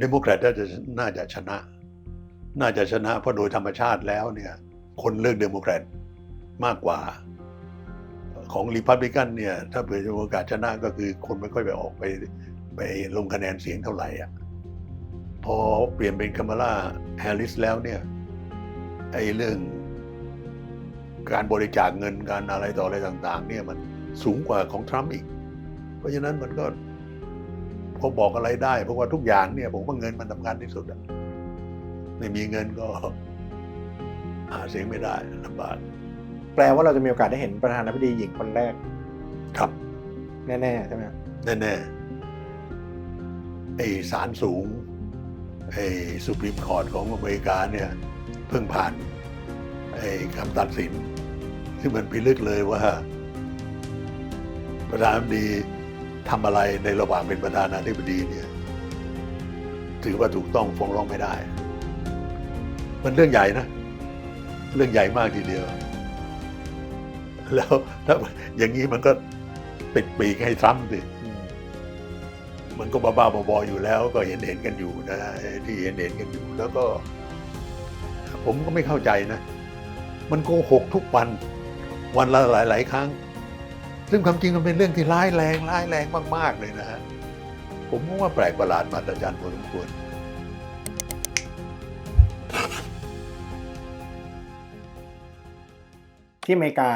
เดโมแครตน่าจะน่าจะชนะ น่าจะชนะ เพราะโดยธรรมชาติแล้วเนี่ย คนเลือกเดโมแครตมากกว่า ของริพับลิกันเนี่ย ถ้าเผื่อจะมีโอกาสชนะก็คือคนไม่ค่อยไปออกไปไปลงคะแนนเสียงเท่าไหร่อะพอเปลี่ยนเป็นคามาลาแฮร์ริสแล้วเนี่ยไอ้เรื่องการบริจาคเงินการอะไรต่ออะไรต่าง ๆ เนี่ยมันสูงกว่าของทรัมป์อีก เพราะฉะนั้นมันก็ พอบอกอะไรได้ เพราะว่าทุกอย่างเนี่ย ผมว่าเงินมันสำคัญที่สุดอะไม่มีเงินก็หาเสียงไม่ได้ลำบากแปลว่าเราจะมีโอกาสได้เห็นประธานาธิบดีหญิงคนแรก ครับ แน่ๆใช่ไหมครับแน่ๆไอ้ศาลสูงไอ้สุพรีมคอร์ตของอเมริกาเนี่ย เพิ่งผ่านไอ้คำตัดสิน ซึ่งมันพิลึกเลยว่า ประธานาธิบดี ทำอะไรในระหว่างเป็นประธานาธิบดีเนี่ยถือว่าถูกต้องฟ้องร้องไม่ได้ มันเรื่องใหญ่นะ เรื่องใหญ่มากทีเดียว แล้วถ้าอย่างนี้มันก็ติดปีกให้ทรัมป์สิมันก็บ้าๆบอๆอยู่แล้ว ก็เห็นเห็นกันอยู่นะที่เห็นเห็นกันอยู่ แล้วก็ ผมก็ไม่เข้าใจนะ มันโกหกทุกวัน วันละหลาย ๆ ครั้ง ซึ่งความจริงมันเป็นเรื่องที่ร้ายแรงร้ายแรงมาก ๆ เลยนะฮะผมก็ว่าแปลกประหลาดมหัศจรรย์พอสมควรที่อเมริกา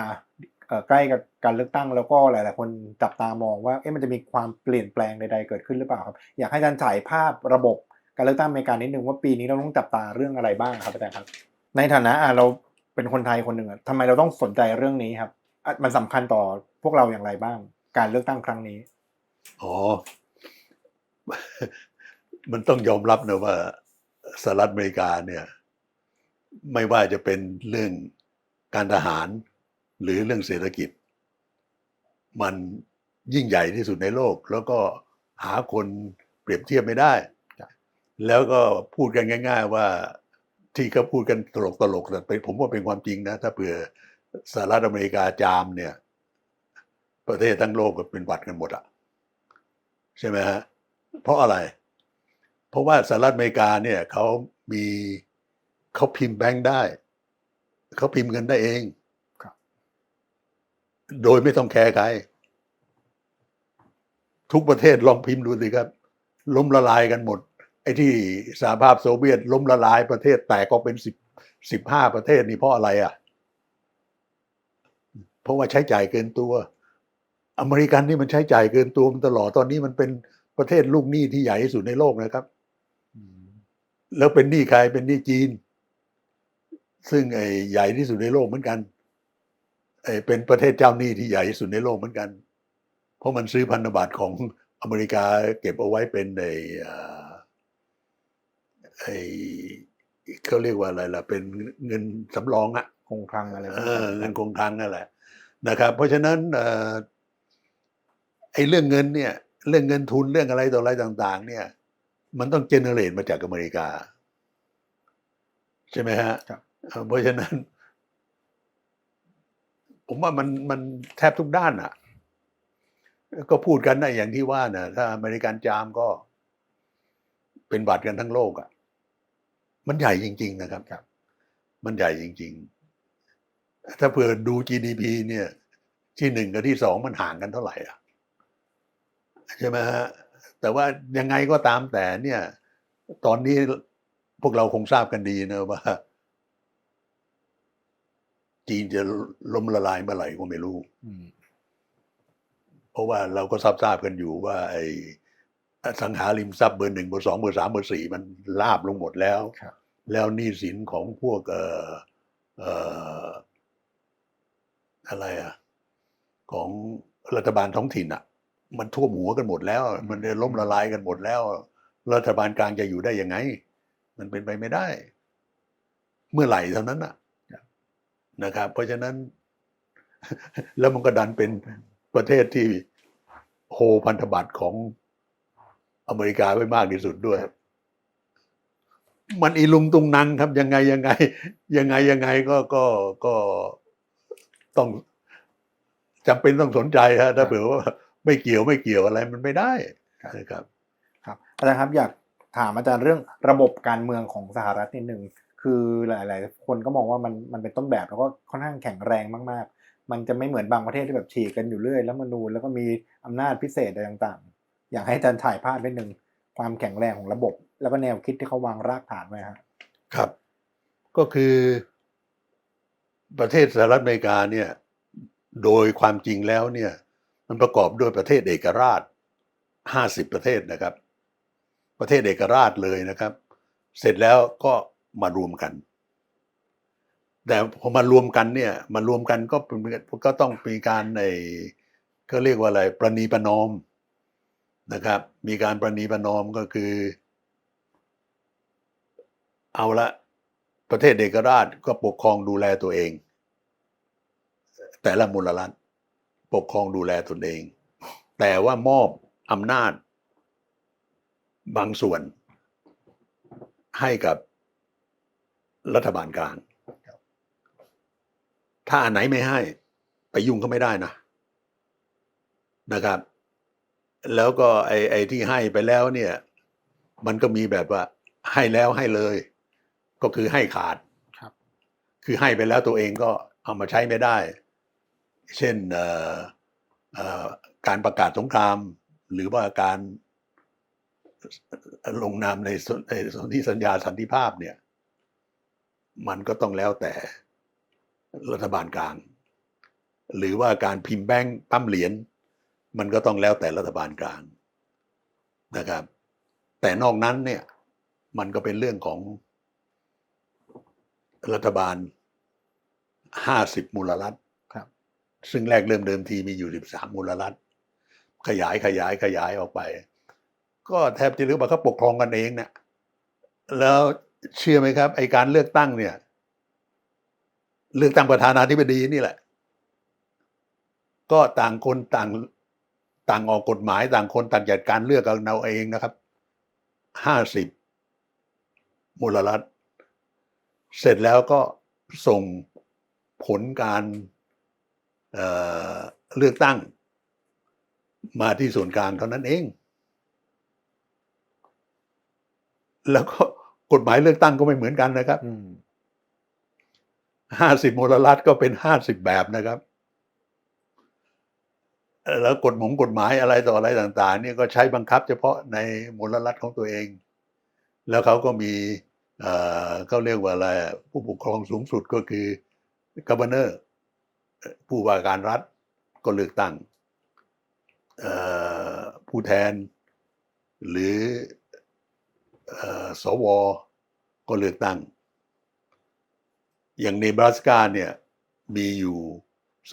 เอ่อใกล้กับการเลือกตั้งแล้วก็หลาย ๆ คนจับตามองว่าเอ๊ะมันจะมีความเปลี่ยนแปลงใด ๆ เกิดขึ้นหรือเปล่าครับ อยากให้อาจารย์ฉายภาพระบบการเลือกตั้งอเมริกานิดนึงว่าปีนี้เราต้องจับตาเรื่องอะไรบ้างครับอาจารย์ครับ ในฐานะอะเราเป็นคนไทยคนหนึ่งอะทำไมเราต้องสนใจเรื่องนี้ครับอะ มันสำคัญต่อพวกเราอย่างไรบ้าง การเลือกตั้งครั้งนี้ อ๋อ มันต้องยอมรับนะว่าสหรัฐอเมริกาเนี่ย ไม่ว่าจะเป็นเรื่องการทหาร หรือเรื่องเศรษฐกิจ มันยิ่งใหญ่ที่สุดในโลก แล้วก็หาคนเปรียบเทียบไม่ได้ แล้วก็พูดกันง่าย ๆ ว่าที่เขาพูดกันตลกๆแต่เป็นผมว่าเป็นความจริงนะ ถ้าเผื่อ สหรัฐอเมริกาจามเนี่ย ประเทศทั้งโลกก็เป็นหวัดกันหมดอะใช่ไหมฮะเพราะอะไร เพราะว่าสหรัฐอเมริกาเนี่ยเขามีเขาพิมพ์แบงค์ได้ เขาพิมพ์เงินได้เองครับโดยไม่ต้องแคร์ใคร ทุกประเทศลองพิมพ์ดูสิครับ ล้มละลายกันหมด ไอ้ที่สหภาพโซเวียต ล้มละลายประเทศแตกก็เป็นสิบสิบห้าประเทศนี่เพราะอะไรอะ เพราะว่าใช้จ่ายเกินตัว อเมริกันนี่มันใช้จ่ายเกินตัวมันตลอดตอนนี้มันเป็นประเทศลูกหนี้ที่ใหญ่ที่สุดในโลกนะครับแล้วเป็นหนี้ใครเป็นหนี้จีน ซึ่งไอ้ใหญ่ที่สุดในโลกเหมือนกันไอ้เป็นประเทศเจ้าหนี้ที่ใหญ่ที่สุดในโลกเหมือนกัน เพราะมันซื้อพันธบัตรของอเมริกาเก็บเอาไว้เป็นไอ้อ่าไอ้เขาเรียกว่าอะไรล่ะ เป็นเงินสำรองอะคงคลังอะไรเออเงินคงคลังนั่นแหละ นะครับเพราะฉะนั้นเอ่อไอ้เรื่องเงินเนี่ยเรื่องเงินทุนเรื่องอะไรต่ออะไรต่าง ๆ เนี่ย มันต้องเจเนเรตมาจากอเมริกา ใช่ไหมฮะครับเอ่อเพราะฉะนั้น ผมว่ามันมันแทบทุกด้านอะก็พูดกันนะอย่างที่ว่านะถ้าอเมริกันจามก็เป็นบัตรกันทั้งโลกอะมันใหญ่จริง ๆ นะครับครับมันใหญ่จริง ๆ ถ้าเผื่อดู GDP เนี่ย ที่หนึ่งกับที่สองมันห่างกันเท่าไหร่อะใช่ไหมฮะแต่ว่ายังไงก็ตามแต่เนี่ย ตอนนี้พวกเราคงทราบกันดีนะว่า จีนจะล้มละลายเมื่อไหร่ก็ไม่รู้อืมเพราะว่าเราก็ทราบทราบกันอยู่ว่า ไอ้อสังหาริมทรัพย์เบอร์หนึ่งเบอร์สองเบอร์สามเบอร์สี่มันลาบลงหมดแล้วครับแล้วหนี้สินของพวกเอ่อเอ่อ อะไรอะของรัฐบาลท้องถิ่นอะ มันท่วมหัวกันหมดแล้ว มันได้ล้มละลายกันหมดแล้ว รัฐบาลกลางจะอยู่ได้ยังไง มันเป็นไปไม่ได้ เมื่อไหร่เท่านั้นน่ะนะครับ เพราะฉะนั้น แล้วมันก็ดันเป็นประเทศที่โฮพันธบัตรของอเมริกาไว้มากที่สุดด้วย มันอีลุงตุงนังครับยังไงยังไง ยังไงยังไงก็ก็ก็ ต้องจำเป็นต้องสนใจฮะถ้าเผื่อว่าไม่เกี่ยวไม่เกี่ยวอะไรมันไม่ได้นะครับ ครับอาจารย์ครับอยากถามอาจารย์เรื่องระบบการเมืองของสหรัฐนิดหนึ่งคือหลาย ๆ คนก็มองว่ามันมันเป็นต้นแบบแล้วก็ค่อนข้างแข็งแรงมาก ๆ มันจะไม่เหมือนบางประเทศที่แบบฉีกกันอยู่เรื่อยแล้วมนูญแล้วก็มีอำนาจพิเศษอะไรต่าง ๆ อยากให้อาจารย์ถ่ายภาพนิดหนึ่งความแข็งแรงของระบบ แล้วก็แนวคิดที่เขาวางรากฐานไว้ครับครับ ก็คือ ประเทศสหรัฐอเมริกาเนี่ยโดยความจริงแล้วเนี่ยมันประกอบด้วยประเทศเอกราชห้าสิบประเทศนะครับ ประเทศเอกราชเลยนะครับ เสร็จแล้วก็มารวมกัน แต่พอมารวมกันเนี่ยมารวมกันก็เป็นก็ต้องมีการในก็เรียกว่าอะไรประนีประนอมนะครับ มีการประนีประนอมก็คือ เอาละ ประเทศเอกราชก็ปกครองดูแลตัวเอง แต่ละมูลรัฐปกครองดูแลตนเอง แต่ว่ามอบอำนาจ บางส่วนให้กับรัฐบาลกลางถ้าอันไหนไม่ให้ ไปยุ่งเขาไม่ได้นะนะครับ แล้วก็ไอ้ไอ้ที่ให้ไปแล้วเนี่ย มันก็มีแบบว่าให้แล้วให้เลย ก็คือให้ขาดครับ คือให้ไปแล้วตัวเองก็เอามาใช้ไม่ได้ เช่นเอ่อเอ่อการประกาศสงคราม หรือว่าการลงนามในสนในสนธิสัญญาสันติภาพเนี่ย มันก็ต้องแล้วแต่รัฐบาลกลาง หรือว่าการพิมพ์แบงค์ปั้มเหรียญมันก็ต้องแล้วแต่รัฐบาลกลางนะครับ แต่นอกนั้นเนี่ย มันก็เป็นเรื่องของ รัฐบาลห้าสิบมูลรัฐครับ ซึ่งแรกเริ่มเดิมทีมีอยู่สิบสามมูลรัฐ ขยายขยายขยายออกไป ก็แทบจะเรียกว่าเขาปกครองกันเองนะแล้วเชื่อไหมครับ ไอการเลือกตั้งเนี่ย เลือกตั้งประธานาธิบดีนี่แหละ ก็ต่างคนต่างต่างออกกฎหมายต่างคนต่างจัดการเลือกกันเอาเองนะครับห้าสิบมูลรัฐ เสร็จแล้วก็ส่งผลการเอ่อเลือกตั้ง มาที่ส่วนกลางเท่านั้นเอง แล้วก็กฎหมายเลือกตั้งก็ไม่เหมือนกันนะครับอืมห้าสิบมูลรัฐก็เป็นห้าสิบแบบนะครับ แล้วกฎหมงกฎหมายอะไรต่ออะไรต่าง ๆ เนี่ยก็ใช้บังคับเฉพาะในมูลรัฐของตัวเอง แล้วเขาก็มี เขาเรียกว่าอะไรผู้ปกครองสูงสุดก็คือกับบเนอร์ผู้ว่าการรัฐก็เลือกตั้งผู้แทน หรืออสวก็เลือกตั้ง อย่างเนบราสกาเนี่ยมีอยู่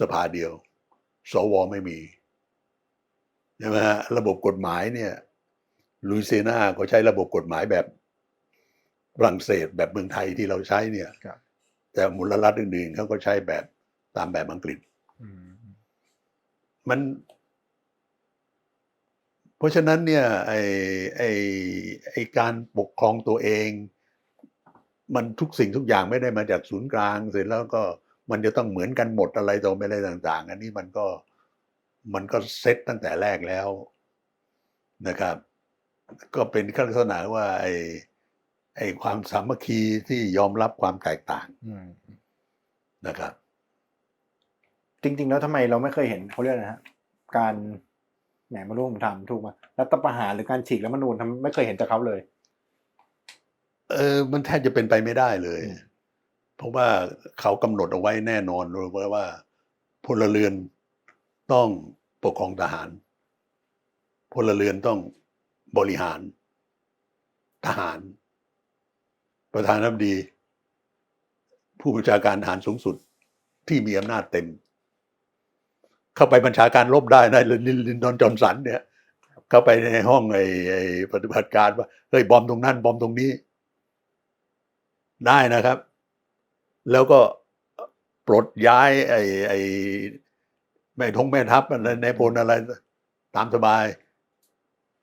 สภาเดียว สวไม่มีใช่ไหมฮะระบบกฎหมายเนี่ยลุยเซนาก็ใช้ระบบกฎหมายแบบ รั่งเศสแบบเมืองไทยที่เราใช้เนี่ยครับแต่มูลรัฐอื่นๆเขาก็ใช้แบบตามแบบอังกฤษอืมมัน เพราะฉะนั้นเนี่ยไอไอไอการปกครองตัวเอง มันทุกสิ่งทุกอย่างไม่ได้มาจากศูนย์กลาง เสร็จแล้วก็มันจะต้องเหมือนกันหมดอะไรต่อไปอะไรต่าง ๆ อันนี้มันก็มันก็เซตตั้งแต่แรกแล้วนะครับ ก็เป็นลักษณะว่าไอ ไอความสามัคคีที่ยอมรับความแตกต่างอืมนะครับ จริง ๆ แล้วทำไมเราไม่เคยเห็นเขาเรียกอะไรนะฮะการแหนมาร่วมทำถูกไหมรัฐประหารหรือการฉีกรัฐธรรมนูญทำไม่เคยเห็นจากเขาเลย เออ มันแทบจะเป็นไปไม่ได้เลยอืมเพราะว่าเขากำหนดเอาไว้แน่นอนเลยว่าว่าพลเรือนต้องปกครองทหาร พลเรือนต้องบริหารทหาร ประธานาธิบดี ผู้บัญชาการทหารสูงสุดที่มีอำนาจเต็ม เข้าไปบัญชาการรบได้นะลินลินดอนจอห์นสันเนี่ยเข้าไปในห้องไอ้ไอ้ปฏิบัติการว่าเฮ้ยบอมตรงนั้น บอมตรงนี้ ได้นะครับ แล้วก็ปลดย้าย ไอ้ไอ้แม่ทงแม่ทัพอะไรในพลอะไร ตามสบาย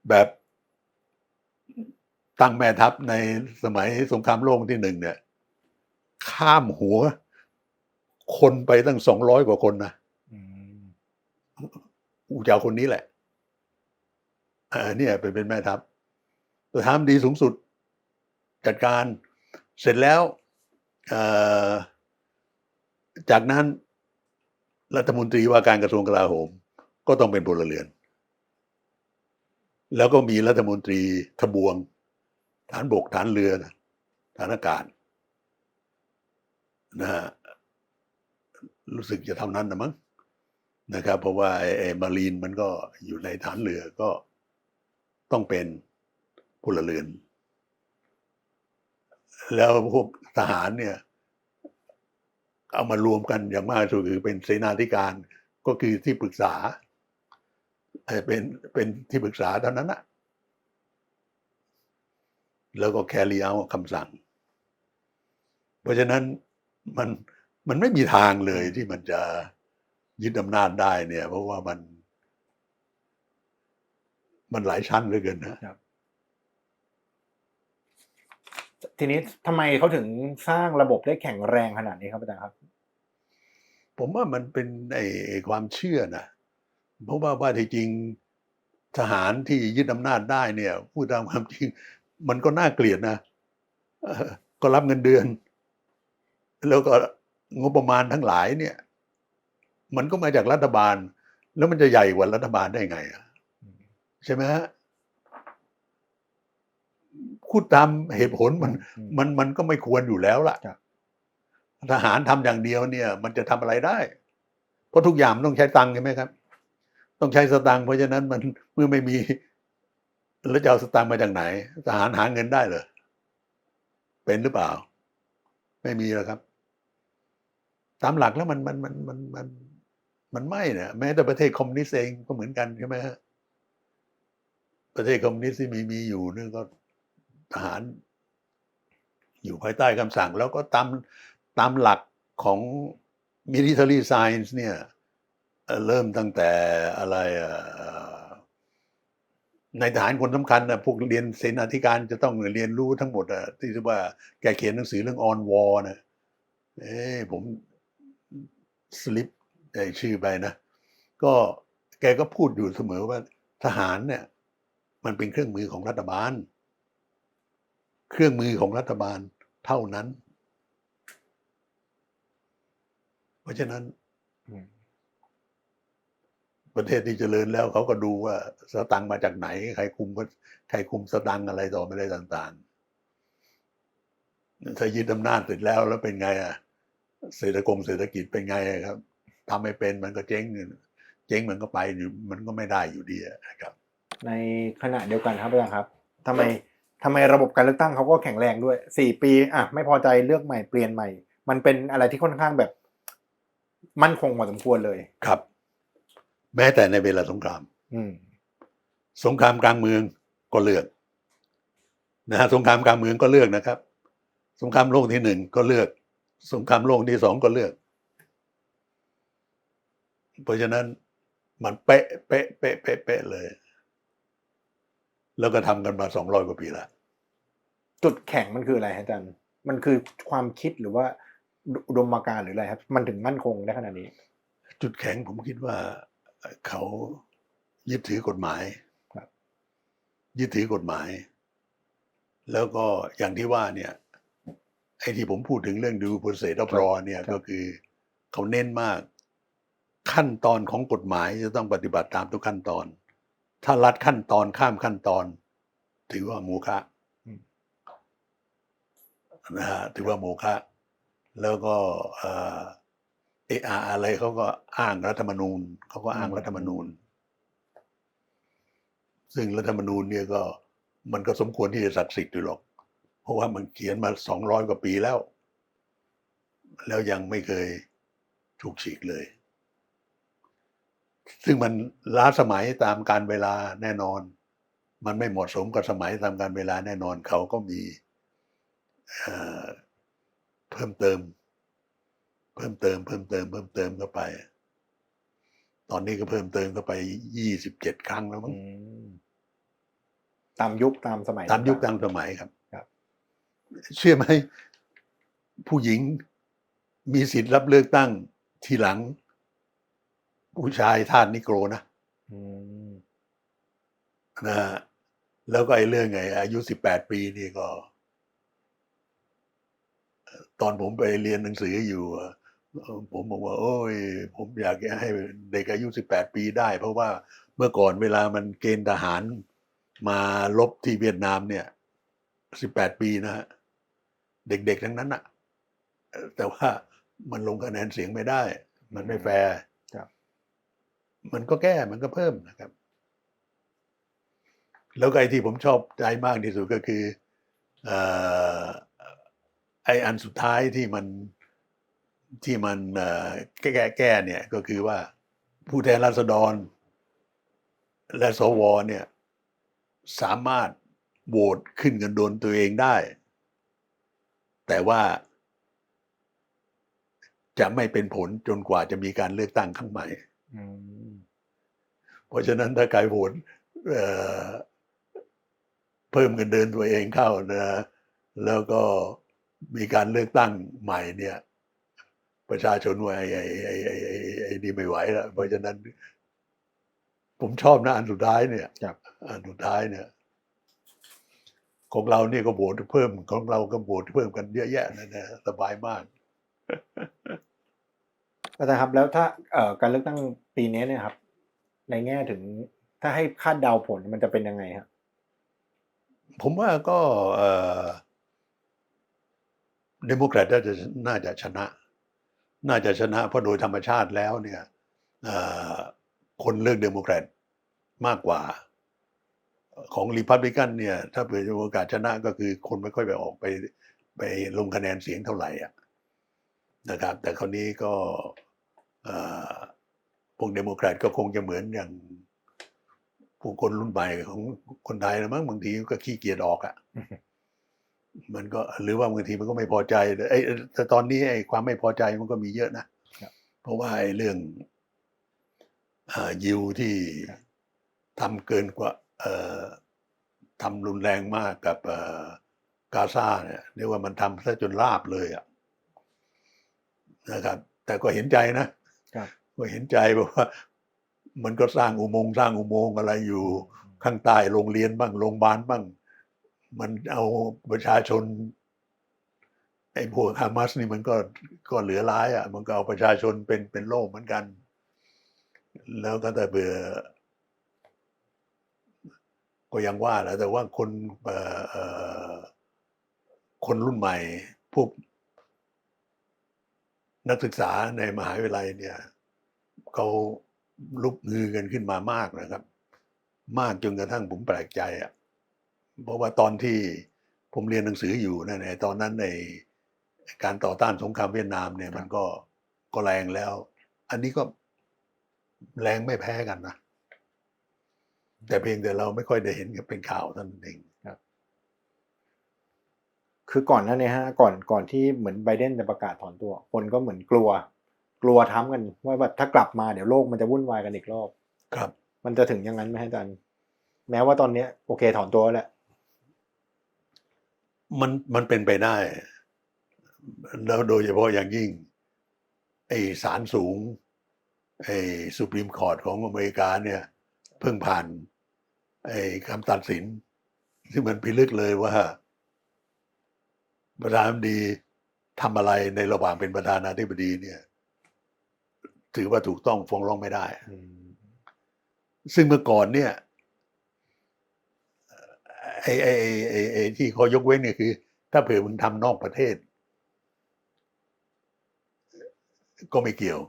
แบบ ตั้งแม่ทัพในสมัยสงครามโลกที่หนึ่งเนี่ย ข้ามหัว คนไปตั้งสองร้อยกว่าคนนะอืมอูจะเอาคนนี้แหละเออเนี่ยเป็นเป็นแม่ทัพประธานาธิบดีสูงสุดจัดการ เสร็จแล้วเอ่อจากนั้นรัฐมนตรีว่าการกระทรวงกลาโหม ก็ต้องเป็นพลเรือน แล้วก็มีรัฐมนตรีทบวง ฐานบกฐานเรือฐานอากาศนะฮะรู้สึกจะเท่านั้นนะมั้งนะครับ เพราะว่าไอ้ไอ้มารีนมันก็อยู่ในฐานเรือก็ต้องเป็นพลเรือน แล้วพวกทหารเนี่ย เอามารวมกันอย่างมากสุดคือเป็นเสนาธิการก็คือที่ปรึกษาเอ่อเป็นเป็นที่ปรึกษาเท่านั้นนะ แล้วก็แครีเอาคำสั่ง เพราะฉะนั้นมันมันไม่มีทางเลยที่มันจะยึดอำนาจได้เนี่ย เพราะว่ามัน มันหลายชั้นเหลือเกินนะทีนี้ทำไมเขาถึงสร้างระบบได้แข็งแรงขนาดนี้ครับอาจารย์ครับ ผมว่ามันเป็นไอ้ไอ้ความเชื่อนะเพราะว่าว่าที่จริงทหารที่ยึดอำนาจได้เนี่ยพูดตามความจริง มันก็น่าเกลียดนะเอ่อก็รับเงินเดือน แล้วก็งบประมาณทั้งหลายเนี่ย มันก็มาจากรัฐบาล แล้วมันจะใหญ่กว่ารัฐบาลได้ไงอะใช่ไหมฮะพูดตามเหตุผลมันอืมมันมันก็ไม่ควรอยู่แล้วล่ะครับทหารทำอย่างเดียวเนี่ย มันจะทำอะไรได้ เพราะทุกอย่างมันต้องใช้ตังค์ใช่ไหมครับ ต้องใช้สตังค์เพราะฉะนั้นมันเมื่อไม่มี แล้วจะเอาสตังค์มาจากไหนทหารหาเงินได้เหรอเป็นหรือเปล่า ไม่มีแล้วครับ ตามหลักแล้วมันมันมันมันมันมันไม่เนี่ยแม้แต่ประเทศคอมมิวนิสต์เองก็เหมือนกันใช่ไหมฮะประเทศคอมมิวนิสต์ที่มีมีอยู่เนี่ยก็ทหาร อยู่ภายใต้คำสั่ง แล้วก็ตามตามหลักของ military science เนี่ยเอ่อเริ่มตั้งแต่อะไรอะ ในทหารคนสำคัญนะพวกเรียนเสนาธิการจะต้องเรียนรู้ทั้งหมดอะที่ว่าแกเขียนหนังสือเรื่อง on war นะเอ้ผมสลิปไอชื่อไปนะ ก็แกก็พูดอยู่เสมอว่าทหารเนี่ย มันเป็นเครื่องมือของรัฐบาล เครื่องมือของรัฐบาลเท่านั้น เพราะฉะนั้น ประเทศที่เจริญแล้วเขาก็ดูว่าสตังค์มาจากไหน ใครคุมก็ใครคุมสตังค์อะไรต่อไม่ได้ต่างๆถ้ายึดอำนาจเสร็จแล้วแล้วเป็นไงอะเศรษฐกงเศรษฐกิจเป็นไงอะครับทำไม่เป็นมันก็เจ๊งเจ๊งมันก็ไปอยู่มันก็ไม่ได้อยู่ดีอะนะครับ ในขณะเดียวกันครับอาจารย์ครับทำไมทำไมระบบการเลือกตั้งเขาก็แข็งแรงด้วยสี่ปีอะไม่พอใจเลือกใหม่เปลี่ยนใหม่ มันเป็นอะไรที่ค่อนข้างแบบ มั่นคงพอสมควรเลยครับ แม้แต่ในเวลาสงครามอืมสงครามกลางเมืองก็เลือกนะฮะสงครามกลางเมืองก็เลือกนะครับ สงครามโลกที่หนึ่งก็เลือก สงครามโลกที่สองก็เลือก เพราะฉะนั้นมันเป๊ะเป๊ะเป๊ะเป๊ะเป๊ะเลย แล้วก็ทำกันมาสองร้อยกว่าปีแล้วจุดแข็งมันคืออะไรฮะอาจารย์ มันคือความคิดหรือว่าอุดมการณ์หรืออะไรครับ มันถึงมั่นคงได้ขนาดนี้ จุดแข็งผมคิดว่า เขายึดถือกฎหมายครับยึดถือกฎหมาย แล้วก็อย่างที่ว่าเนี่ยไอ้ที่ผมพูดถึงเรื่องดูโปรเซสรอเนี่ยก็คือเขาเน้นมาก ขั้นตอนของกฎหมายจะต้องปฏิบัติตามทุกขั้นตอน ถ้าลัดขั้นตอนข้ามขั้นตอน ถือว่าโมฆะอืมนะฮะถือว่าโมฆะแล้วก็ เอออะไรเขาก็อ้างรัฐธรรมนูญเขาก็อ้างรัฐธรรมนูญ ซึ่งรัฐธรรมนูญเนี่ยก็มันก็สมควรที่จะศักดิ์สิทธิ์อยู่หรอก เพราะว่ามันเขียนมาสองร้อยกว่าปีแล้ว แล้วยังไม่เคยถูกฉีกเลย ซึ่งมันล้าสมัยตามการเวลาแน่นอน มันไม่เหมาะสมกับสมัยตามการเวลาแน่นอนเขาก็มีเเพิ่มเติม เพิ่มเติมเพิ่มเติมเพิ่มเติมเข้าไป ตอนนี้ก็เพิ่มเติมเข้าไปยี่สิบเจ็ดครั้งแล้วมั้อืงมตามยุคตามสมัย ตามยุคต่ตางมสมัยครับครับ เชื่อไหมผู้หญิงมีสิทธิ์รับเลือกตั้งทีหลัง ผู้ชายทาสนิโกรนะๆอืมนะฮะแล้วก็ไอ้เรื่องไง อายุสิบแปดปีนี่ก็ ตอนผมไปเรียนหนังสืออยู่อะเอ่อ ผมบอกว่า โอ้ย ผมอยากจะให้เด็กอายุสิบแปดปีได้ เพราะว่าเมื่อก่อนเวลามันเกณฑ์ทหารมาลบที่เวียดนามเนี่ยสิบแปดปีนะฮะเด็กๆทั้งนั้นอะเอ่อแต่ว่ามันลงคะแนนเสียงไม่ได้ มันไม่แฟร์ครับมันก็แก้มันก็เพิ่มนะครับ แล้วก็ไอ้ที่ผมชอบใจมากที่สุดก็คือเอ่อไอ้อันสุดท้ายที่มัน ที่มันเอ่อแก้แก้แก้เนี่ยก็คือว่าผู้แทนราษฎร และสวเนี่ยสามารถโหวตขึ้นเงินโดนตัวเองได้ แต่ว่าจะไม่เป็นผลจนกว่าจะมีการเลือกตั้งครั้งใหม่อืมเพราะฉะนั้นถ้าใครโหวตเอ่อเพิ่มเงินเดือนตัวเองเข้านะแล้วก็มีการเลือกตั้งใหม่เนี่ย ประชาชนว่าไอ้ไอ้ไอ้ไอ้ไอ้ไอ้นี่ไม่ไหวแล้วเพราะฉะนั้น ผมชอบนะอันสุดท้ายเนี่ยครับอันสุดท้ายเนี่ย ของเราเนี่ยก็โหวตเพิ่มของเราก็โหวตเพิ่มกันเยอะแยะนะนะสบายมากอาจารย์ครับแล้วถ้าเอ่อการเลือกตั้งปีนี้เนี่ยครับ ในแง่ถึงถ้าให้คาดเดาผลมันจะเป็นยังไงครับผมว่าก็เอ่อเดโมแครตน่าจะน่าจะชนะ น่าจะชนะเพราะโดยธรรมชาติแล้วเนี่ยคนเลือกเดโมแครตมากกว่า ของรีพับลิกันเนี่ยถ้าเผื่อโอกาสชนะก็คือคนไม่ค่อยไปออกไปไปลงคะแนนเสียงเท่าไหร่อะนะครับ แต่คราวนี้ก็พวกเดโมแครตก็คงจะเหมือนอย่างผู้คนรุ่นใหม่ของคนไทยนะมั้งบางทีก็ขี้เกียจออกอะ่ะ มันก็หรือว่าบางทีมันก็ไม่พอใจไอ้แต่ตอนนี้ไอ้ความไม่พอใจมันก็มีเยอะนะครับเพราะว่าไอ้เรื่องอ่ายิวที่ครับทำเกินกว่าเอ่อทำรุนแรงมากกับเอ่อกาซาเนี่ยเรียกว่ามันทำซะจนลาบเลยอะนะครับ แต่ก็เห็นใจนะครับก็เห็นใจบอกว่า มันก็สร้างอุโมงค์สร้างอุโมงค์อะไรอยู่ข้างใต้โรงเรียนบ้างโรงพยาบาลบ้าง มันเอาประชาชนไอ้พวกฮามาสนี่มันก็ก็เหลือร้ายอะ มันก็เอาประชาชนเป็นเป็นโลกเหมือนกัน แล้วก็แต่เบื่อ ก็ยังว่าแหละแต่ว่าคนคนรุ่นใหม่ พวกนักศึกษาในมหาวิทยาลัยเนี่ยเขาลุกฮือกันขึ้นมามากนะครับ มากจนกระทั่งผมแปลกใจอะ เพราะว่าตอนที่ผมเรียนหนังสืออยู่นั่นในตอนนั้นในการต่อต้านสงครามเวียดนามเนี่ยมันก็ก็แรงแล้ว อันนี้ก็แรงไม่แพ้กันนะแต่เพียงแต่เราไม่ค่อยได้เห็นกันเป็นข่าวเท่านั้นเองคือก่อนหน้านี้ฮะก่อนก่อนที่เหมือนไบเดนจะประกาศถอนตัว คนก็เหมือนกลัว กลัวทั้งกันว่าแบบถ้ากลับมาเดี๋ยวโลกมันจะวุ่นวายกันอีกรอบ ครับ มันจะถึงอย่างนั้นไหมฮะอาจารย์แม้ว่าตอนเนี้ยโอเคถอนตัวแล้วแหละ มันมันเป็นไปได้ แล้วโดยเฉพาะอย่างยิ่งไอ้ศาลสูงไอ้สุปรีมคอร์ตของอเมริกาเนี่ย เพิ่งผ่านไอ้คำตัดสิน ซึ่งมันพิลึกเลยว่า ประธานาธิบดีทำอะไรในระหว่างเป็นประธานาธิบดีเนี่ย ถือว่าถูกต้องฟ้องร้องไม่ได้อืมซึ่งเมื่อก่อนเนี่ย ไอ้ไอ้ไอ้ไอ้ไอ้ที่เขายกเว้นเนี่ยคือ ถ้าเผื่อมึงทำนอกประเทศ ก็ไม่เกี่ยว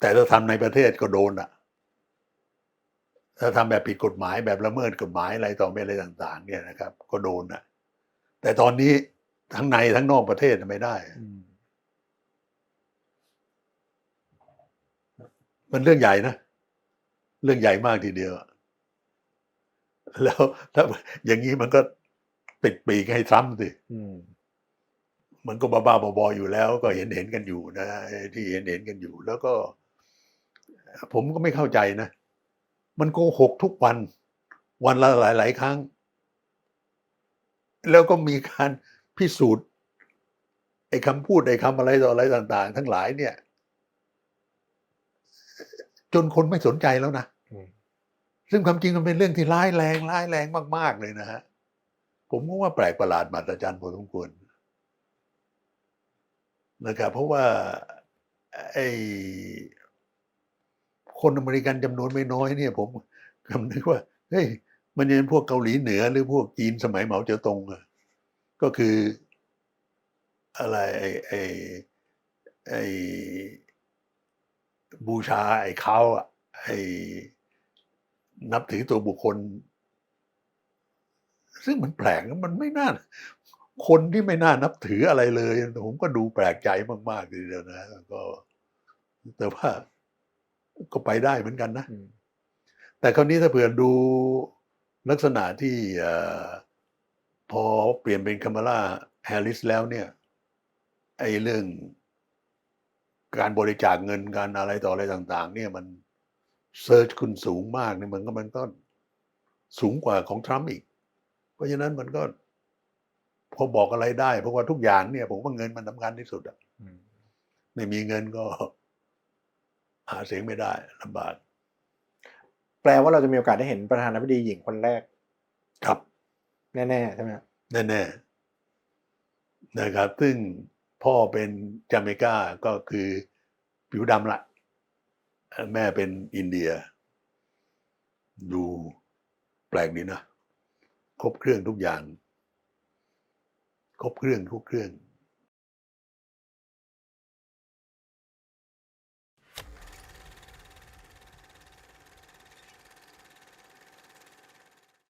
แต่ถ้าทำในประเทศก็โดนอะถ้าทำแบบผิดกฎหมายแบบละเมิดกฎหมายอะไรต่อไม่อะไรต่าง ๆ เนี่ยนะครับ ก็โดนอะแต่ตอนนี้ทั้งในทั้งนอกประเทศไม่ได้อืมมันเรื่องใหญ่นะ เรื่องใหญ่มากทีเดียว แล้วถ้าอย่างนี้มันก็ติดปีกให้ทรัมป์สิอืมมันก็บ้าๆบอๆอยู่แล้ว ก็เห็นเห็นกันอยู่นะไอ้ที่เห็นเห็นกันอยู่ แล้วก็ ผมก็ไม่เข้าใจนะ มันโกหกทุกวัน วันละหลาย ๆ ครั้ง แล้วก็มีการพิสูจน์ ไอ้คำพูดไอ้คำอะไรต่ออะไรต่าง ๆ ทั้งหลายเนี่ย จนคนไม่สนใจแล้วนะอืม ซึ่งความจริงมันเป็นเรื่องที่ร้ายแรงร้ายแรงมาก ๆ เลยนะฮะ ผมก็ว่าแปลกประหลาดมหัศจรรย์พอสมควรนะครับเพราะว่าไอ้คนอเมริกันจำนวนไม่น้อยเนี่ย ผมคำนึกว่าเฮ้ยมันจะเป็นพวกเกาหลีเหนือหรือพวกจีนสมัยเหมาเจ๋อตงอะก็คืออะไรไอ้ไอ้ไอ้บูชาไอ้เขาอะไอ้ นับถือตัวบุคคล ซึ่งมันแปลกนะมันไม่น่า คนที่ไม่น่านับถืออะไรเลย ผมก็ดูแปลกใจมากๆทีเดียวนะก็แต่ว่าก็ไปได้เหมือนกันนะอืมแต่คราวนี้ถ้าเผื่อดูลักษณะที่เอ่อพอเปลี่ยนเป็นคามาลาแฮร์ริสแล้วเนี่ยไอ้เรื่องการบริจาคเงินการอะไรต่ออะไรต่าง ๆ เนี่ยมัน เซิร์ชคุณสูงมากเนี่ยมันก็มันก็สูงกว่าของทรัมป์อีก เพราะฉะนั้นมันก็ พอบอกอะไรได้ เพราะว่าทุกอย่างเนี่ย ผมว่าเงินมันสำคัญที่สุดอะอืมไม่มีเงินก็ หาเสียงไม่ได้ลำบากแปลว่าเราจะมีโอกาสได้เห็นประธานาธิบดีหญิงคนแรก ครับ แน่ๆใช่ไหมครับแน่ ๆ นะครับ ซึ่งพ่อเป็นจาเมกาก็คือผิวดำละ แม่เป็นอินเดีย ดูแปลกดีนะ ครบเครื่องทุกอย่าง ครบเครื่องทุกเครื่อง